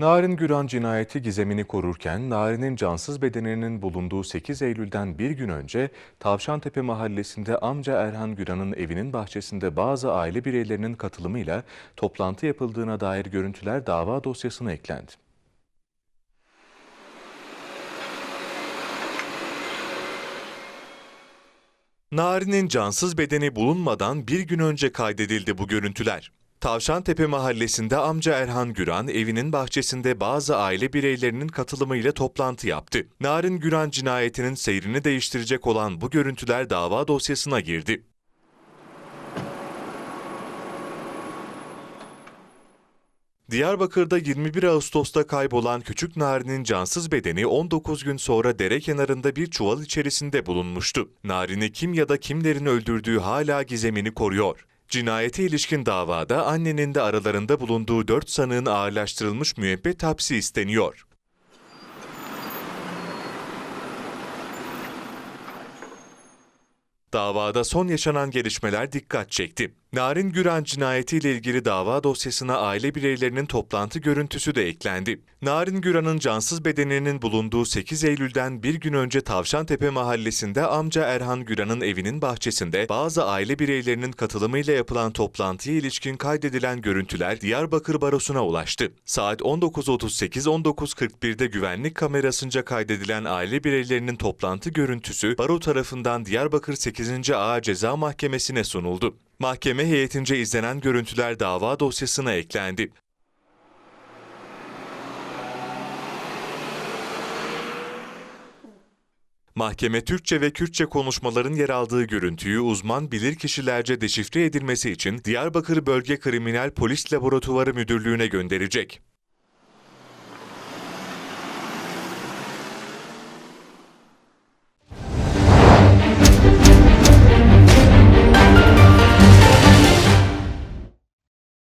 Narin Güran cinayeti gizemini korurken Narin'in cansız bedeninin bulunduğu 8 Eylül'den bir gün önce Tavşantepe mahallesinde amca Erhan Güran'ın evinin bahçesinde bazı aile bireylerinin katılımıyla toplantı yapıldığına dair görüntüler dava dosyasına eklendi. Narin'in cansız bedeni bulunmadan bir gün önce kaydedildi bu görüntüler. Tavşantepe mahallesinde amca Erhan Güran evinin bahçesinde bazı aile bireylerinin katılımıyla toplantı yaptı. Narin Güran cinayetinin seyrini değiştirecek olan bu görüntüler dava dosyasına girdi. Diyarbakır'da 21 Ağustos'ta kaybolan küçük Narin'in cansız bedeni 19 gün sonra dere kenarında bir çuval içerisinde bulunmuştu. Narin'i kim ya da kimlerin öldürdüğü hala gizemini koruyor. Cinayete ilişkin davada annenin de aralarında bulunduğu 4 sanığın ağırlaştırılmış müebbet hapsi isteniyor. Davada son yaşanan gelişmeler dikkat çekti. Narin Güran cinayetiyle ilgili dava dosyasına aile bireylerinin toplantı görüntüsü de eklendi. Narin Güran'ın cansız bedeninin bulunduğu 8 Eylül'den bir gün önce Tavşantepe mahallesinde amca Erhan Güran'ın evinin bahçesinde bazı aile bireylerinin katılımıyla yapılan toplantıya ilişkin kaydedilen görüntüler Diyarbakır Barosu'na ulaştı. Saat 19.38-19.41'de güvenlik kamerasınca kaydedilen aile bireylerinin toplantı görüntüsü baro tarafından Diyarbakır 8. Ağır Ceza Mahkemesi'ne sunuldu. Mahkeme heyetince izlenen görüntüler dava dosyasına eklendi. Mahkeme Türkçe ve Kürtçe konuşmaların yer aldığı görüntüyü uzman bilirkişilerce deşifre edilmesi için Diyarbakır Bölge Kriminal Polis Laboratuvarı Müdürlüğü'ne gönderecek.